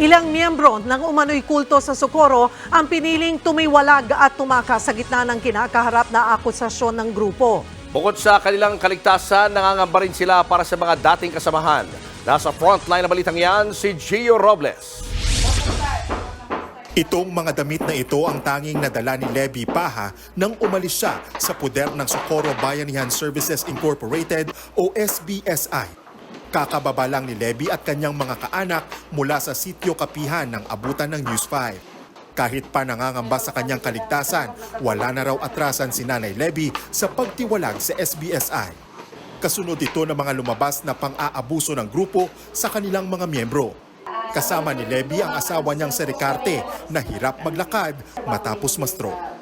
Ilang miyembro ng umano'y kulto sa Socorro ang piniling tumiwalag at tumakas sa gitna ng kinakaharap na akusasyon ng grupo. Bukod sa kanilang kaligtasan, nangangamba rin sila para sa mga dating kasamahan. Nasa frontline na balitang yan, si Gio Robles. Itong mga damit na ito ang tanging nadala ni Levy Paha nang umalis siya sa puder ng Socorro Bayanihan Services Incorporated o SBSI. Kakababa lang ni Levy at kanyang mga kaanak mula sa sitio kapihan ng abutan ng News 5. Kahit pa nangangamba sa kanyang kaligtasan, wala na raw atrasan si Nanay Levy sa pagtiwalag sa SBSI. Kasunod ito ng mga lumabas na pang-aabuso ng grupo sa kanilang mga miyembro. Kasama ni Levy ang asawa niyang si Ricarte na hirap maglakad matapos ma-stroke.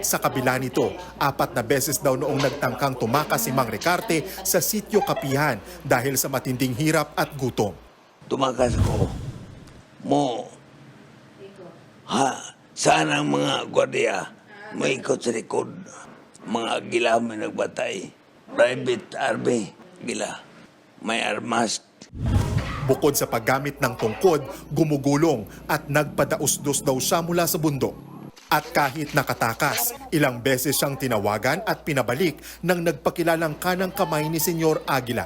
Sa kabila nito, apat na beses daw noong nagtangkang tumakas si Mang Ricarte sa sitio Kapihan dahil sa matinding hirap at gutom. tumakas ko. Mo, ha, saan ang mga gwardiya? May ikot sa likod. Mga gila may nagbatay. Private army, gila. May armas. Bukod sa paggamit ng tungkod, gumugulong at nagpadausdos daw siya mula sa bundok. At kahit nakatakas, ilang beses siyang tinawagan at pinabalik nang nagpakilalang kanang kamay ni Senyor Aguila.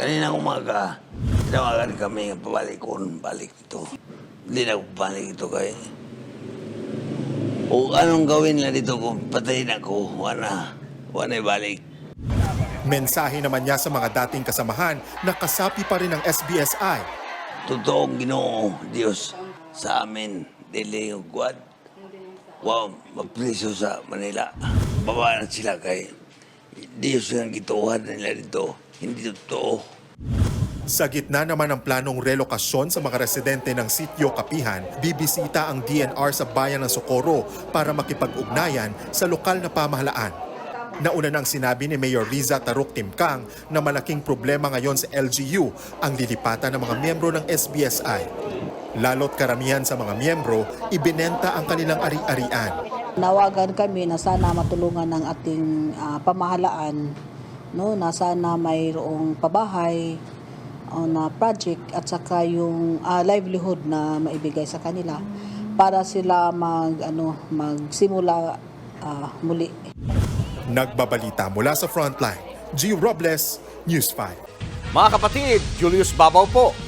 Kanina umaga, tinawagan kami ng pabalikon, balik ito. Hindi na balik ito kay... O anong gawin nila dito kung patayin ako? Wala. Wala balik. Mensahe naman niya sa mga dating kasamahan na kasapi pa rin ng SBSI Totoong ginoo, Diyos, sa amin, dili yung. Wow, mapriso sa Manila. Baba na sila kay Diyos yung gituhan nila dito. Hindi totoo. Sa gitna naman ng planong relokasyon sa mga residente ng sitio Kapihan, bibisita ang DNR sa bayan ng Socorro para makipag-ugnayan sa lokal na pamahalaan. Nauna nang sinabi ni Mayor Riza Taruk Timkang na malaking problema ngayon sa LGU ang lilipatan ng mga miyembro ng SBSI. Lalo't karamihan sa mga miyembro, ibinenta ang kanilang ari-arian. Nawagan kami na sana matulungan ng ating ah, pamahalaan no na sana mayroong pabahay o na project at saka yung ah, livelihood na maibigay sa kanila para sila mag ano magsimula ah, muli. Nagbabalita mula sa Frontline, G. Robles, News 5. Mga kapatid, Julius Babaw po.